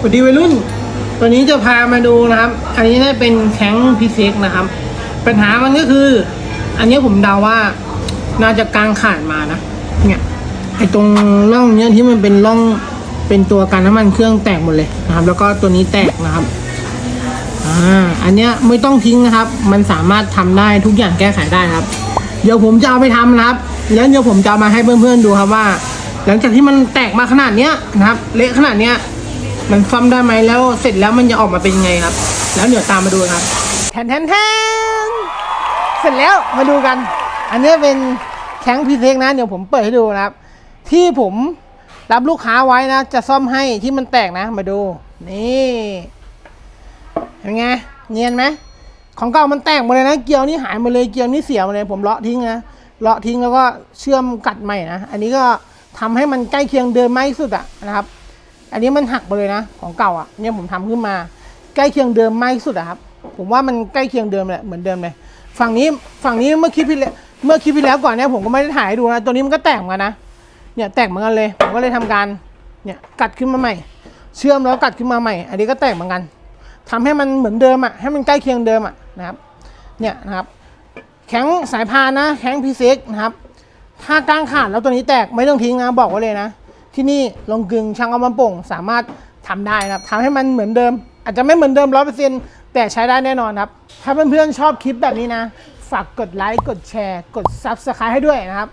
สวัสดีวัยรุ่น วันนี้จะพามาดูนะครับ อันนี้น่าจะเป็นแข้งพิเศษนะครับ ปัญหามันก็คือ อันนี้ผมเดาว่าน่าจะกลางขาดมานะ เนี่ยไอตรงร่องเนี้ยที่มันเป็นร่องเป็นตัวกันน้ำมันเครื่องแตกหมดเลยนะครับ แล้วก็ตัวนี้แตกนะครับอ่าอันเนี้ยไม่ต้องทิ้งนะครับ มันสามารถทำได้ทุกอย่างแก้ไขได้ครับ เดี๋ยวผมจะเอาไปทำนะครับ แล้วเดี๋ยวผมจะมาให้เพื่อนๆดูครับว่า หลังจากที่มันแตกมาขนาดเนี้ยนะครับ เละขนาดเนี้ย มันซ่อมได้ไหมแล้วเสร็จแล้วมันจะออกมาเป็นยังไงครับ แล้วเดี๋ยวตามมาดูครับแทนแทนแทนเสร็จแล้วมาดูกัน อันนี้เป็นแข้งพีเซ็กนะเดี๋ยวผมเปิดให้ดูนะครับ ที่ผมรับลูกค้าไว้นะ จะซ่อมให้ที่มันแตกนะ มาดู นี่เห็นไงเนียนไหมของเก่ามันแตกหมดเลยนะเกียวนี่หายหมดเลยเกียวนี่เสียหมดเลย ผมเลาะทิ้งนะเลาะทิ้งแล้วก็เชื่อมกัดใหม่นะอันนี้ก็ทำให้มันใกล้เคียงเดิมมากที่สุดอะนะครับ อันนี้มันหักไปเลยนะของเก่าอะเนี่ยผมทำขึ้นมา ใกล้เคียงเดิมมากที่สุดอะครับ ผมว่ามันใกล้เคียงเดิมแหละเหมือนเดิมเลยฝั่งนี้ฝั่งนี้เมื่อคลิปที่แล้วเมื่อคลิปที่แล้วก่อนเนี่ยผมก็ไม่ได้ถ่ายให้ดูนะตัวนี้มันก็แตกเหมือนกันนะเนี่ยแตกเหมือนกันเลยผมก็เลยทำการเนี่ยกัดขึ้นมาใหม่ เชื่อมแล้วกัดขึ้นมาใหม่ อันนี้ก็แตกเหมือนกันทำให้มันเหมือนเดิมอะให้มันใกล้เคียงเดิมอะนะครับเนี่ยนะครับแข็งสายพานนะแข็งพีเซ็กนะครับถ้ากลางขาดแล้วตัวนี้แตกไม่ต้องทิ้งนะบอกไว้เลยนะ ที่นี่ลงกึงช่างเอามันโป่งสามารถทำได้นะครับทำให้มันเหมือนเดิม อาจจะไม่เหมือนเดิมร้อยเปอร์เซ็นต์แต่ใช้ได้แน่นอนครับ ถ้าเพื่อนๆชอบคลิปแบบนี้นะ ฝากกดไลค์กดแชร์ กด Subscribe ให้ด้วยนะครับ